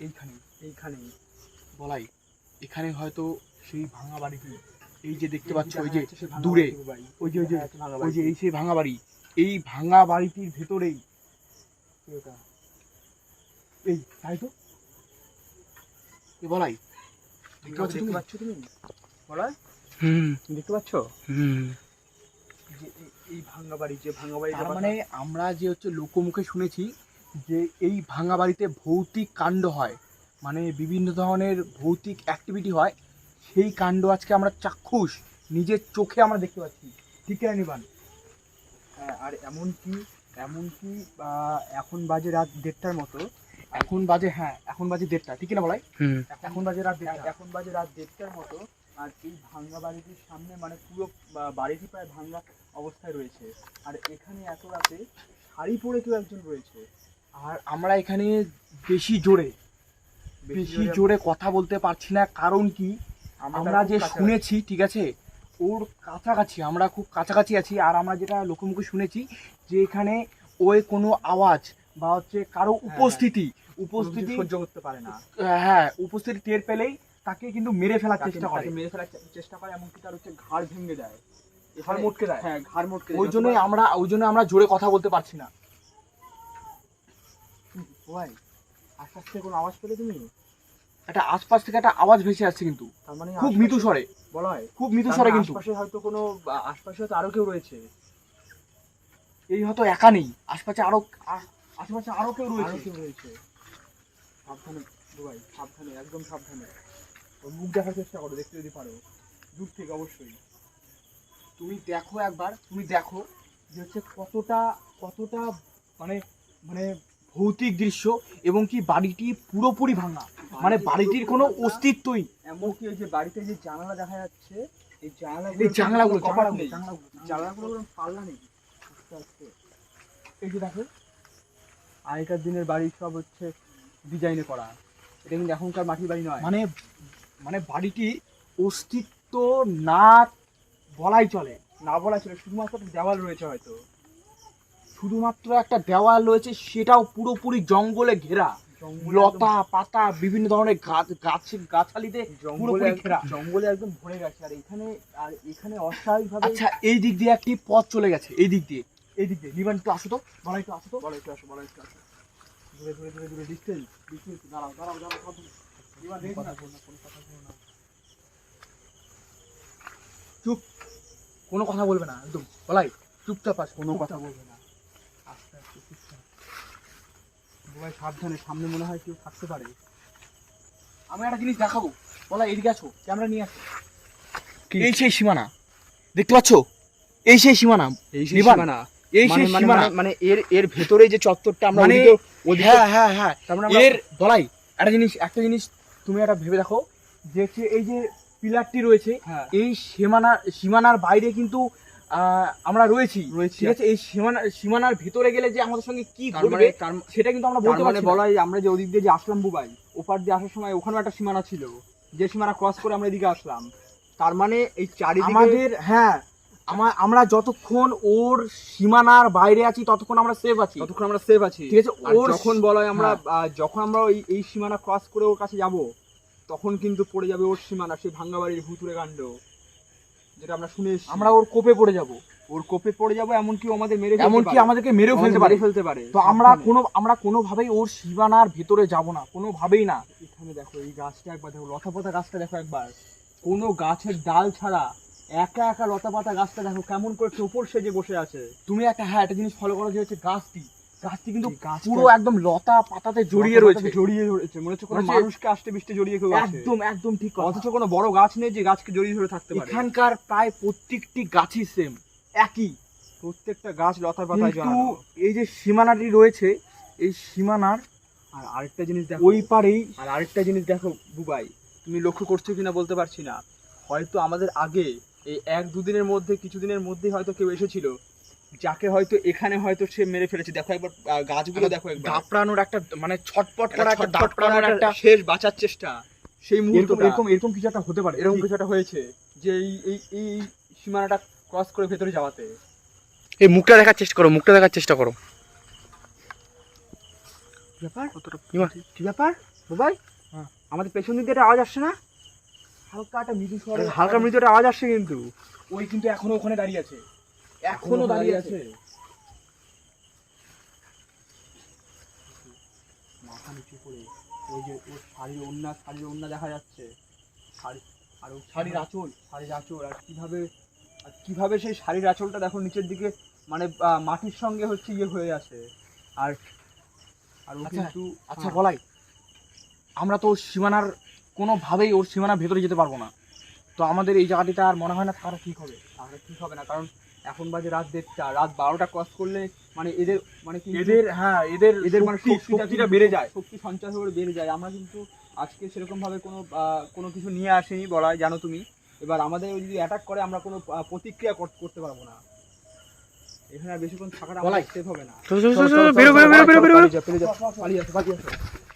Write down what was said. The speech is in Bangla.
এইখানে এইখানে বলাই। এখানে হয়তো সেই ভাঙা বাড়িটি এই যে দেখতে পাচ্ছ ওই যে দূরে ওই যে ওই যে ওই যে এই সেই ভাঙা বাড়ি এই ভাঙা বাড়িটির ভেতরেই। এই তাই তো? বলাই। দেখতে পাচ্ছ তুমি? বলাই? হুম। দেখতে পাচ্ছ? হুম। যে এই- এই ভাঙা বাড়ি যে ভাঙা বাড়ি মানে আমরা যে হচ্ছে লোকমুখে শুনেছি যে এই ভাঙা বাড়িতে ভৌতিক কাণ্ড হয় মানে বিভিন্ন ধরনের ভৌতিক অ্যাক্টিভিটি হয় সেই কাণ্ড আজকে আমরা চাক্ষুষ নিজের চোখে আমরা দেখতে পাচ্ছি। ঠিক আছে নিবান হ্যাঁ, আর এমন কি এমন কি এখন বাজে রাত দেড়টার মতো এখন বাজে হ্যাঁ এখন বাজে দেড়টা ঠিক না বলাই? এখন বাজে রাত এখন বাজে রাত দেড়টার মতো আর এই ভাঙ্গা বাড়িটির সামনে মানে পুরো বাড়িটি প্রায় ভাঙ্গা অবস্থায় রয়েছে। আর এখানে এত রাতে শাড়ি পরে কেউ একজন রয়েছে। আর আমরা এখানে বেশি জোরে বেশি জোরে কথা বলতে পারছি না কারণ কি? আমরা যে শুনেছি ঠিক আছে? ওর কাছাকাছি আমরা খুব কাছাকাছি আছি আর আমরা যেটা লোকমুখে শুনেছি যে এখানে ওই কোনো আওয়াজ বা হচ্ছে কারও উপস্থিতি উপস্থিতি সহ্য করতে পারে না। হ্যাঁ উপস্থিতি টের পেলেই তাকে কিন্তু মেরে ফেলার চেষ্টা করে। মেরে ফেলার চেষ্টা করে এমনকি তার হচ্ছে ঘাড় ভেঙে দেয়। ঘাড় মোটকে দেয়? হ্যাঁ ঘাড় মোটকে ওই জন্যই আমরা ওই জন্য আমরা জোরে কথা বলতে পারছি না। ভাই আস্তে আস্তে কোনো আওয়াজ পেলে তুমি? একটা আশপাশ থেকে একটা আওয়াজ ভেসে আসছে কিন্তু। তার মানে খুব মৃদু স্বরে। বলা হয়। খুব মৃদু স্বরে মানে কিন্তু। আশপাশে হয়তো কোনো আশপাশে হয়তো আরও কেউ রয়েছে। এই হয়তো একা নেই। আশপাশে আরও আশেপাশে আরও কেউ আরও রয়েছে। কেউ রয়েছে। সাবধানে ভাই সাবধানে একদম সাবধানে। মুখ দেখার চেষ্টা করো দেখতে যদি পারো। দূর থেকে অবশ্যই। তুমি দেখো একবার তুমি দেখো যে হচ্ছে কতটা কতটা মানে মানে ভৌতিক দৃশ্য এবং কি বাড়িটি পুরোপুরি ভাঙা। মানে বাড়িটির কোনো অস্তিত্বই এমনকি এই যে বাড়িতে যে জানালা দেখা যাচ্ছে এই জানালাগুলো জানলাগুলো জানলাগুলো পাল্লা নেই। এই যে দেখো আগেকার দিনের বাড়ি সব হচ্ছে ডিজাইনে করা। এটা কিন্তু এখনকার মাটির বাড়ি নয়। মানে মানে বাড়িটি অস্তিত্ব না বলাই চলে। না বলা ছিল শুধুমাত্র দেওয়াল রয়েছে হয়তো। শুধুমাত্র একটা দেওয়াল রয়েছে সেটাও পুরোপুরি জঙ্গলে ঘেরা। লতা পাতা বিভিন্ন ধরনের গাছ গাছ গাছালিতে জঙ্গলে ঘেরা। জঙ্গলে একদম ভরে গেছে আর এখানে আর এখানে অস্বাভাবিকভাবে আচ্ছা এই দিক দিয়ে একটি পথ চলে গেছে এই দিক দিয়ে। এই দিক দিয়ে। নিবান একটু আসো তো বলাই একটু আসো তো। বলো একটু আসো বলো একটু আসো। দূরে দূরে দূরে দূরে ডিস্টেন্স ডিস্টেন্স দাঁড়াও দাঁড়াও দাঁড়াও কথা বলো। দেখো না। কোনো কথা বলো না চুপ। কোনো কথা বলবে না একদম। বলাই চুপচাপ আস কোনো কথা বলবে না আস্তে আস্তে চুপচাপ ভাই সাবধানে সামনে মনে হয় কেউ থাকতে পারে। আমি একটা জিনিস দেখাবো। বলাই এদিকে আসো ক্যামেরা নিয়ে আসো। এই সেই সীমানা। দেখতে পাচ্ছ? এই সেই সীমানা। এই সেই সীমানা। এই মানে সেই মানে সীমানা। মানে- মানে এর এর ভেতরে যে চত্বরটা আমরা মানে হ্যাঁ হ্যাঁ হ্যাঁ। তার মানে এর বলাই একটা জিনিস একটা জিনিস তুমি একটা ভেবে দেখো যে এই যে পিলারটি রয়েছে হ্যাঁ। এই সীমানা সীমানার বাইরে কিন্তু আমরা রয়েছি। ঠিক আছে? এই সীমানা সীমানার ভিতরে গেলে যে আমাদের সঙ্গে কি ঘটবে মানে সেটা কিন্তু আমরা বলতে মানে পারছি। বলাই আমরা যে ওদিক দিয়ে যে আসলাম বুবাই ওপার দিয়ে আসার সময় ওখানেও একটা সীমানা ছিল। যে সীমানা ক্রস করে আমরা এদিকে আসলাম। তার মানে এই চারিদিকে আমাদের হ্যাঁ আমা- আমরা যতক্ষণ ওর সীমানার বাইরে আছি ততক্ষণ আমরা সেফ আছি। ততক্ষণ আমরা সেফ আছি। ঠিক আছে? ওর যখন বলা হয় আমরা হ্যাঁ। যখন আমরা ওই এই সীমানা ক্রস করে ওর কাছে যাব তখন কিন্তু পড়ে যাবে ওর সীমানা সেই ভাঙ্গা বাড়ির ভুতুরে কাণ্ড। যেটা আমরা শুনে এসেছি। আমরা ওর কোপে পড়ে যাব। ওর কোপে পড়ে যাব এমনকি আমাদের মেরে এমনকি আমাদেরকে মেরেও ফেলতে পারে। ফেলতে পারে। তো আমরা কোনো আমরা কোনোভাবেই ওর সীমানার ভেতরে যাব না কোনোভাবেই না। এখানে দেখো এই গাছটা একবার দেখো লতা পাতা গাছটা দেখো একবার। কোনো গাছের ডাল ছাড়া একা একা লতা পাতা গাছটা দেখো কেমন করে টোপর সেজে বসে আছে। তুমি একটা হ্যাঁ একটা জিনিস ফলো করো যে হচ্ছে গাছটি। গাছটি কিন্তু পুরো একদম লতা পাতাতে জড়িয়ে রয়েছে। জড়িয়ে রয়েছে। মনে হচ্ছে কোনো মানুষকে আষ্টে বৃষ্টে জড়িয়ে কেউ একদম একদম ঠিক কথা। অথচ কোনো বড় গাছ নেই যে গাছকে জড়িয়ে ধরে থাকতে পারে। এখানকার প্রায় প্রত্যেকটি গাছই সেম একই। প্রত্যেকটা গাছ লতার পাতায় কিন্তু এই যে সীমানাটি রয়েছে এই সীমানার আর আরেকটা জিনিস দেখো। ওই পারেই আর আরেকটা জিনিস দেখো বুবাই। তুমি লক্ষ্য করছ কিনা বলতে পারছি না। হয়তো আমাদের আগে এই এক দুদিনের মধ্যে কিছুদিনের মধ্যেই হয়তো কেউ এসেছিল। যাকে হয়তো এখানে হয়তো সে মেরে ফেলেছে। দেখো একবার গাছগুলো দেখো একবার। দাপড়ানোর একটা মানে ছটপট করা একটা দাপড়ানোর একটা শেষ বাঁচার চেষ্টা। সেই মুহূর্তটা। এরকম এরকম কিছু একটা হতে পারে। এরকম কিছু একটা হয়েছে যে এই এই এই সীমানাটা ক্রস করে ভেতরে যাওয়াতে। এই মুখটা দেখার চেষ্টা করো মুখটা দেখার চেষ্টা করো। কি ব্যাপার। কি ব্যাপার? বুবাই হ্যাঁ। আমাদের পেছন দিকে দিয়ে একটা আওয়াজ আসছে না? হালকা একটা মৃদু স্বরে হালকা মৃদু একটা আওয়াজ আসছে কিন্তু। ওই কিন্তু এখনও ওখানে দাঁড়িয়ে আছে। এখনও দাঁড়িয়ে আছে। মাথা নিচু করে। ওই যে ওর শাড়ির ওন্না শাড়ির ওন্না দেখা যাচ্ছে। শাড়ি আর ও শাড়ির আঁচল শাড়ির আঁচল। আর কীভাবে আর কীভাবে সেই শাড়ির আঁচলটা দেখো নিচের দিকে মানে মাটির সঙ্গে হচ্ছে ইয়ে হয়ে আছে। আর আর ও আচ্ছা, কিন্তু আচ্ছা হ্যাঁ, বলাই। আমরা তো ওর সীমানার কোনোভাবেই ওর সীমানার ভেতরে যেতে পারব না। তো আমাদের এই জায়গাটিতে আর মনে হয় না থাকাটা ঠিক হবে। তাহলে ঠিক হবে না কারণ এখন বাজে রাত দেড়টা রাত বারোটা ক্রস করলে মানে এদের মানে এদের হ্যাঁ এদের এদের মানে শক্তিটা বেড়ে যায়। শক্তি সঞ্চয় হয়ে বেড়ে যায়। আমরা কিন্তু আজকে সেরকম ভাবে কোনো আহ, কোনো কিছু নিয়ে আসেনি বলা জানো তুমি। এবার আমাদের যদি অ্যাটাক করে আমরা কোনো আহ, প্রতিক্রিয়া করতে পারব না। এখানে আর বেশিক্ষণ থাকাটা সেফ হবে না। চলো, চলো, চলো, বেরো, বেরো, বেরো, বেরো, বেরো। পালিয়ে যাও, পালিয়ে যাও, পালিয়ে আসো, পালিয়ে আসো।